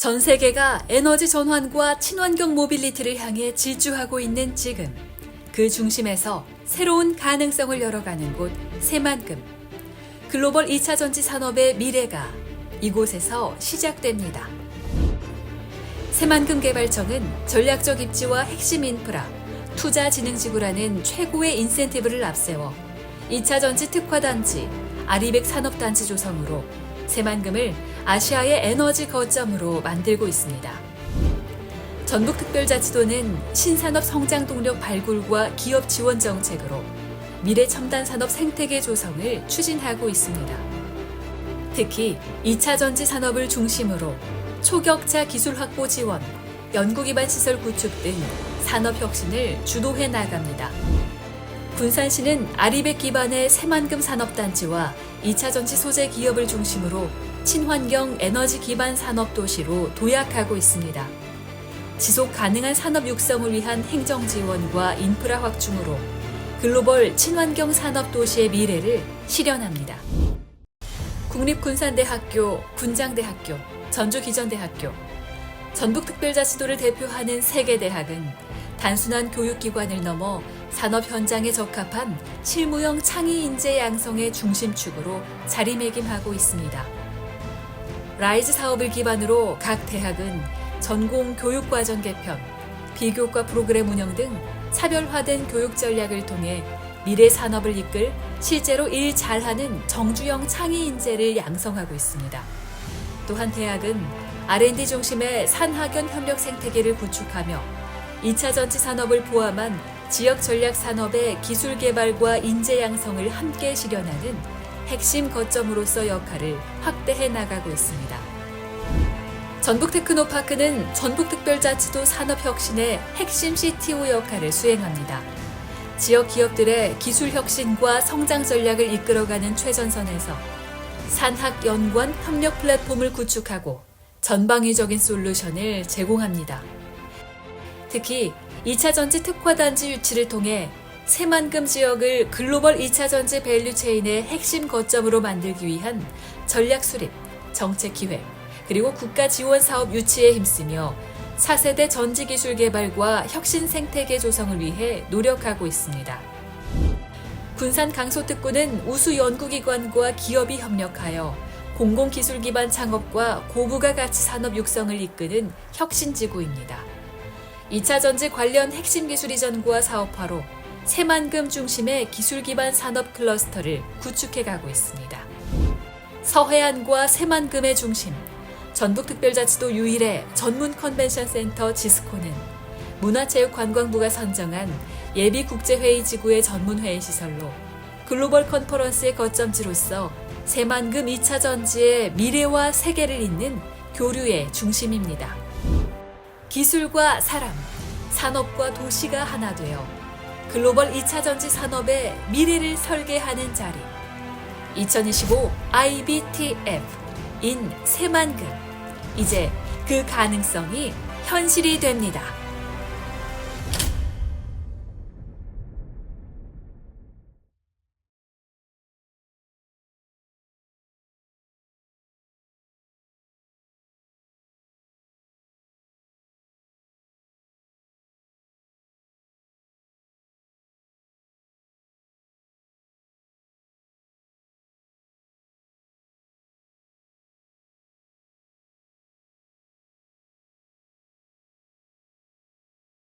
전 세계가 에너지 전환과 친환경 모빌리티를 향해 질주하고 있는 지금 그 중심에서 새로운 가능성을 열어가는 곳 새만금 글로벌 2차 전지 산업의 미래가 이곳에서 시작됩니다. 새만금 개발청은 전략적 입지와 핵심 인프라, 투자 진흥 지구라는 최고의 인센티브를 앞세워 2차 전지 특화 단지, 아리백 산업 단지 조성으로 새만금을 아시아의 에너지 거점으로 만들고 있습니다. 전북특별자치도는 신산업 성장 동력 발굴과 기업 지원 정책으로 미래 첨단 산업 생태계 조성을 추진하고 있습니다. 특히 2차 전지 산업을 중심으로 초격차 기술 확보 지원, 연구 기반 시설 구축 등 산업 혁신을 주도해 나갑니다. 군산시는 아리백 기반의 새만금 산업단지와 2차 전지 소재 기업을 중심으로 친환경 에너지 기반 산업 도시로 도약하고 있습니다. 지속 가능한 산업 육성을 위한 행정 지원과 인프라 확충으로 글로벌 친환경 산업 도시의 미래를 실현합니다. 국립군산대학교, 군장대학교, 전주기전대학교, 전북특별자치도를 대표하는 세개 대학은 단순한 교육기관을 넘어 산업 현장에 적합한 실무형 창의 인재 양성의 중심축으로 자리매김하고 있습니다. 라이즈 사업을 기반으로 각 대학은 전공 교육과정 개편, 비교과 프로그램 운영 등 차별화된 교육 전략을 통해 미래 산업을 이끌 실제로 일 잘하는 정주형 창의 인재를 양성하고 있습니다. 또한 대학은 R&D 중심의 산학연 협력 생태계를 구축하며 2차 전지 산업을 포함한 지역 전략 산업의 기술 개발과 인재 양성을 함께 실현하는 핵심 거점으로서 역할을 확대해 나가고 있습니다. 전북 테크노파크는 전북특별자치도 산업혁신의 핵심 CTO 역할을 수행합니다. 지역 기업들의 기술 혁신과 성장 전략을 이끌어가는 최전선에서 산학 연관 협력 플랫폼을 구축하고 전방위적인 솔루션을 제공합니다. 특히 2차 전지 특화 단지 유치를 통해 새만금 지역을 글로벌 2차 전지 밸류 체인의 핵심 거점으로 만들기 위한 전략 수립, 정책 기획, 그리고 국가 지원 사업 유치에 힘쓰며 4세대 전지 기술 개발과 혁신 생태계 조성을 위해 노력하고 있습니다. 군산 강소특구는 우수 연구기관과 기업이 협력하여 공공기술 기반 창업과 고부가 가치 산업 육성을 이끄는 혁신지구입니다. 2차 전지 관련 핵심 기술 이전과 사업화로 새만금 중심의 기술 기반 산업 클러스터를 구축해 가고 있습니다. 서해안과 새만금의 중심, 전북특별자치도 유일의 전문 컨벤션 센터 지스코는 문화체육관광부가 선정한 예비 국제회의 지구의 전문 회의 시설로 글로벌 컨퍼런스의 거점지로서 새만금 2차 전지의 미래와 세계를 잇는 교류의 중심입니다. 기술과 사람, 산업과 도시가 하나 되어 글로벌 2차 전지 산업의 미래를 설계하는 자리. 2025 IBTF 인 새만금. 이제 그 가능성이 현실이 됩니다.